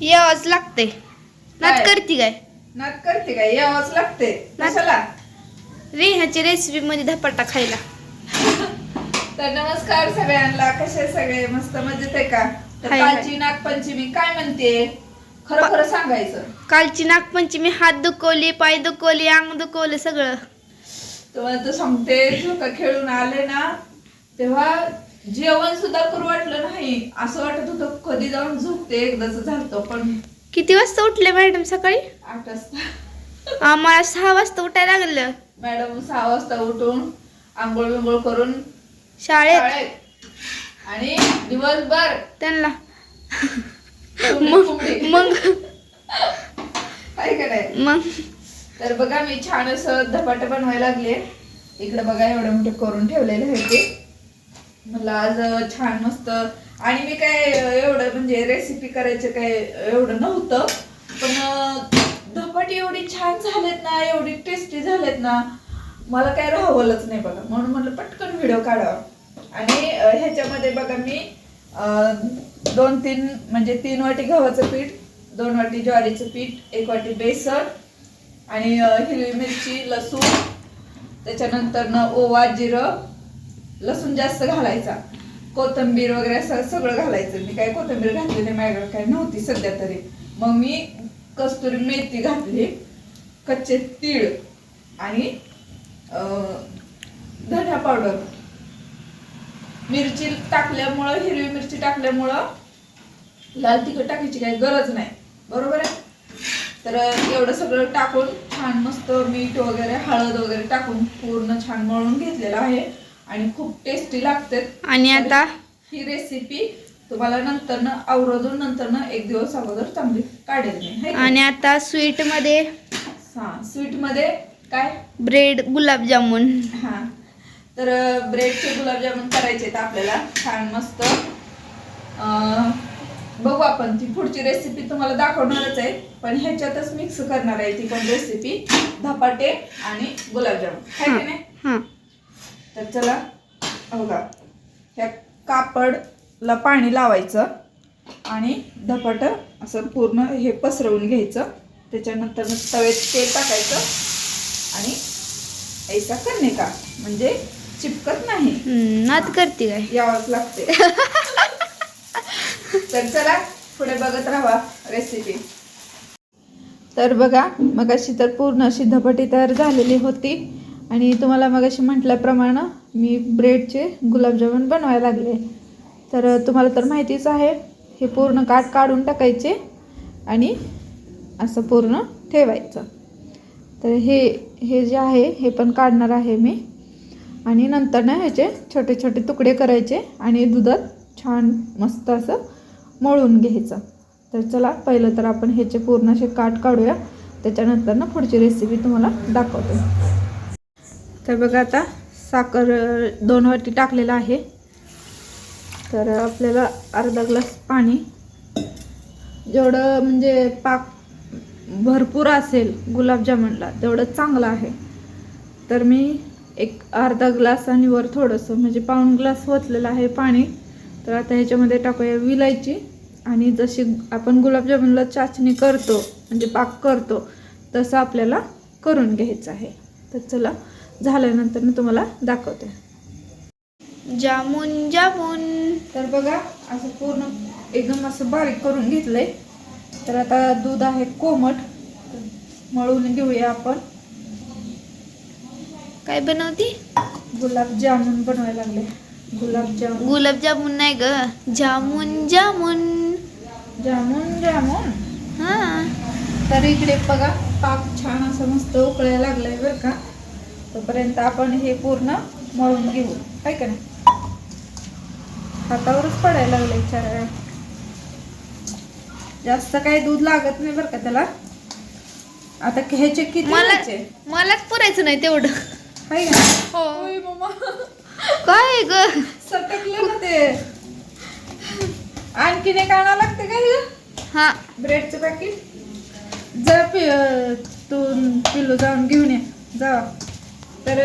यावंच लागते नात काय? करते काय? नात करते काय? यावंच लागते नात- कशाला? रेहाची रेसिपी मध्ये धपाटा खायला. तर नमस्कार सगळ्यांना. कसे सगळे? मस्त मजेत आहे का? तर हाय, हाय. कालची नागपंचमी काय म्हणते? खरं खरं सांगायचं. कालची नागपंचमी हात दुखवली पाय दुखवली अंग दुखवलं सगळं. तुम्हाला तर सांगते झोका खेळून आले ना तेव्हा जेवण सुद्धा करू वाटलं नाही. असं वाटत होतं कधी जाऊन झोपते एकदाच झालतो पण किती वाजता उठले मॅडम सकाळी? आठ वाजता. आम्हाला सहा वाजता उठायला लागलं. मॅडम सहा वाजता उठून आंघोळ बिंघोळ करून शाळेत. आणि दिवसभर त्यांना. मग मग तर बघा मी छान असं धपाटे बनवायला लागले. इकडे बघा एवढं मोठे करून ठेवलेले आहे ते. मला आज छान मस्त. आणि मी काय एवढं म्हणजे रेसिपी करायचं काय एवढं नव्हतं. पण अं, एवढी छान झालेत ना एवढी टेस्टी झालेत ना मला काय राहवलंच नाही बघा. म्हणून म्हटलं पटकन व्हिडिओ काढावा. आणि ह्याच्यामध्ये बघा मी दोन तीन म्हणजे तीन वाटी गव्हाचं पीठ दोन वाटी ज्वारीचं पीठ एक वाटी बेसन आणि हिरवी मिरची लसूण त्याच्यानंतर ना ओवा जिरं लसूण जास्त घालायचा. कोथिंबीर वगैरे असं सगळं घालायचं. मी काय कोथिंबीर घातली नाही माझ्याकडे काय नव्हती सध्या तरी. मग मी कस्तुरी मेथी घातली कच्चे तीळ आणि धन्या पावडर. मिरची टाकल्यामुळं हिरवी मिरची टाकल्यामुळं लाल तिखट टाकायची काही गरज नाही. बरोबर आहे? तर एवढं सगळं टाकून छान मस्त मीठ वगैरे हळद वगैरे टाकून पूर्ण छान मळून घेतलेलं आहे. आणि खूप टेस्टी लागते. आणि आता? ही रेसिपी तुम्हाला नंतर न आवरदून नंतर न एक दिवस अगोदर चांगली काढेल मी? आणि आता स्वीटमध्ये? हा स्वीटमध्ये काय? ब्रेड गुलाबजामुन हा. तर ब्रेडचे गुलाबजामुन करायचे आहेत आपल्याला. छान मस्त. बघू आपण ती पुढची रेसिपी तुम्हाला दाखवणारच आहे. पण ह्याच्यातच मिक्स करणार आहे ती पण रेसिपी धपाटे आणि गुलाबजामुन आहे की नाही? हा. तर चला बघा. ह्या कापडला पाणी लावायचं आणि धपाट असं पूर्ण हे पसरवून घ्यायचं. त्याच्यानंतर मग तव्यात तेल टाकायचं आणि ऐसा करणे का? म्हणजे चिपकत नाही. नात करते काय? यावंच लागते. तर चला पुढे बघत राहा रेसिपी तर बघा मगाशी तर पूर्ण अशी धपाटी तयार झालेली होती. आणि तुम्हाला मगाशी म्हटल्याप्रमाणे मी ब्रेडचे गुलाबजामुन बनवायला लागले. तर तुम्हाला तर माहितीच आहे हे पूर्ण काट काढून टाकायचे आणि असं पूर्ण ठेवायचं. तर हे हे जे आहे हे पण काढणार आहे मी. आणि नंतर ना ह्याचे छोटे छोटे तुकडे करायचे आणि दुधात छान मस्त असं मळून घ्यायचं. तर चला पहिलं तर आपण ह्याचे पूर्ण असे काट काढूया. त्याच्यानंतर ना पुढची रेसिपी तुम्हाला दाखवते. तर बघा आता साखर दोन वाटी टाकलेलं आहे. तर आपल्याला अर्धा ग्लास पाणी. जेवढं म्हणजे पाक भरपूर असेल गुलाबजामुनला तेवढं चांगलं आहे. तर मी एक अर्धा ग्लास आणि वर थोडंसं म्हणजे पाऊण ग्लास ओतलेलं आहे पाणी. तर आता ह्याच्यामध्ये टाकूया विलायची. आणि जशी आपण गुलाबजामुनला चाचणी करतो म्हणजे पाक करतो तसं आपल्याला करून घ्यायचं आहे. तर चला झाल्यानंतर मी तुम्हाला दाखवते. जामुन जामुन. तर बघा असं पूर्ण एकदम असं बारीक करून घेतलंय. तर आता दूध आहे कोमट. मळून घेऊया आपण. काय बनवती? गुलाबजामुन बनवायला लागले. गुलाबजामुन गुलाबजामुन नाही ग. जामुन जामुन. जामुन जामुन. हा. तर इकडे बघा पाक छान असं मस्त उकळायला लागलंय बरं का. तोपर्यंत आपण हे पूर्ण मळून घेऊ. काय का नाही? हातावरच पडायला लागलंय चार वेळा. जास्त काही दूध लागत नाही बरं का त्याला. आता ह्याचे किती मला? मलाच पुरायचं नाही तेवढं. हाय का? हो. काय ग? सटकलं ना ते. आणखीन एक आणावं लागतं का हे. ब्रेडचं पॅकेट जा पि तू पिल्लू जाऊन घेऊन ये. जा तर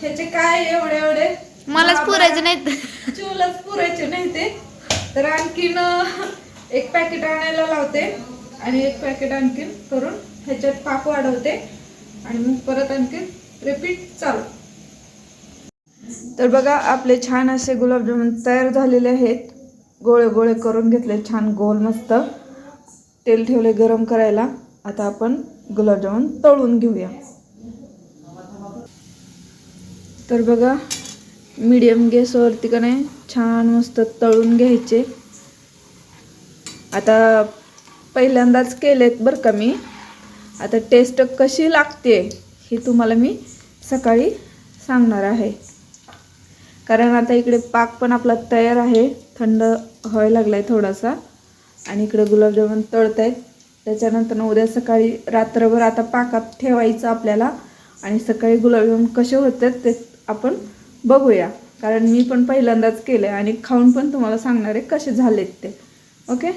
ह्याचे काय एवढे एवढे? मलाच पुरायचं बारा नाही चूलच पुरायचे नाही ते. तर आणखीन एक पॅकेट आणायला लावते आणि एक पॅकेट आणखीन करून ह्याच्यात पाक वाढवते आणि मग परत आणखीन रिपीट चालू. तर बघा आपले छान असे गुलाबजामुन तयार झालेले आहेत. गोळे गोळे करून घेतले छान गोल मस्त. तेल ठेवले गरम करायला. आता आपण गुलाबजामुन तळून घेऊया. तर बघा मीडियम गॅसवरती का नाही छान मस्त तळून घ्यायचे. आता पहिल्यांदाच केलेत बरं का मी. आता टेस्ट कशी लागते हे तुम्हाला मी सकाळी सांगणार आहे. कारण आता इकडे पाक पण आपला तयार आहे. थंड व्हायला लागला आहे थोडासा. आणि इकडे गुलाबजामुन तळत आहेत त्याच्यानंतर उद्या सकाळी रात्रभर आता पाकात ठेवायचं आपल्याला. आणि सकाळी गुलाबजामुन कसे होतात ते आपण बघूया. कारण मी पण पहिल्यांदाच केलं आहे आणि खाऊन पण तुम्हाला सांगणार आहे कसे झालेत ते. ओके?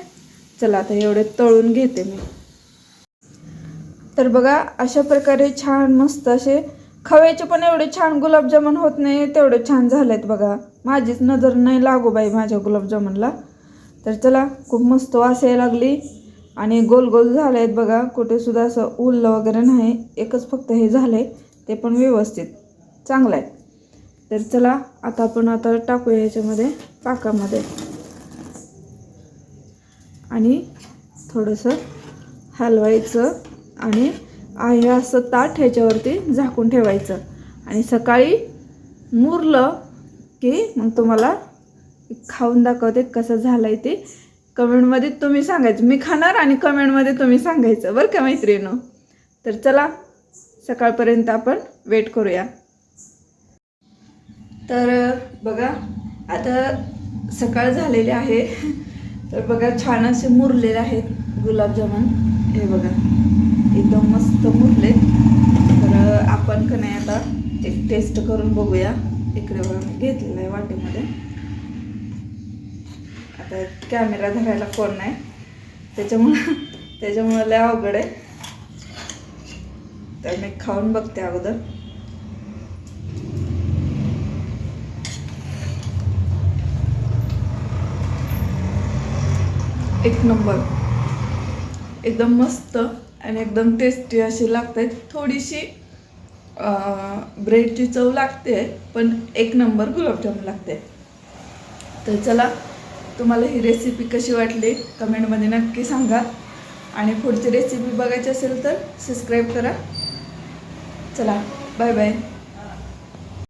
चला आता एवढे तळून घेते मी. तर बघा अशा प्रकारे छान मस्त असे खव्याचे पण एवढे छान गुलाबजामुन होत नाही तेवढे छान झालेत बघा. माझीच नजर नाही लागू बाई माझ्या गुलाबजामुनला. तर चला खूप मस्त वास यायला लागली. आणि गोल गोल झाले आहेत बघा कुठेसुद्धा असं उरलं वगैरे नाही. एकच फक्त हे झालं आहे ते पण व्यवस्थित चांगलं आहे. तर चला आता आपण आता टाकूया ह्याच्यामध्ये पाकामध्ये. आणि थोडंसं हलवायचं आणि आहे असं ताट ह्याच्यावरती झाकून ठेवायचं. आणि सकाळी मुरलं की मग तुम्हाला खाऊन दाखवते कसं झालं आहे ते. कमेंटमध्ये तुम्ही सांगायचं. मी खाणार आणि कमेंटमध्ये तुम्ही सांगायचं. बरं का मैत्रिणीनं? तर चला सकाळपर्यंत आपण वेट करूया. तर बघा आता सकाळ झालेली आहे. तर बघा छान असे मुरलेले आहेत गुलाबजामुन. हे बघा एकदम मस्त मुरले. तर आपण का नाही आता एक टेस्ट करून बघूया. इकडे बघा घेतलेलं आहे वाटेमध्ये. आता कॅमेरा धरायला फोन नाही. त्याच्यामुळं त्याच्यामुळं लय अवघड आहे. तर मी खाऊन बघते अगोदर. एक नंबर. एकदम मस्त आणि एकदम टेस्टी अशी लागते. थोडीशी ब्रेडची चव लागते पण एक नंबर गुलाबजामुन लागते. तर चला तुम्हाला ही रेसिपी कशी वाटली कमेंटमध्ये नक्की सांगा. आणि पुढची रेसिपी बघायची असेल तर सबस्क्राईब करा. चला बाय बाय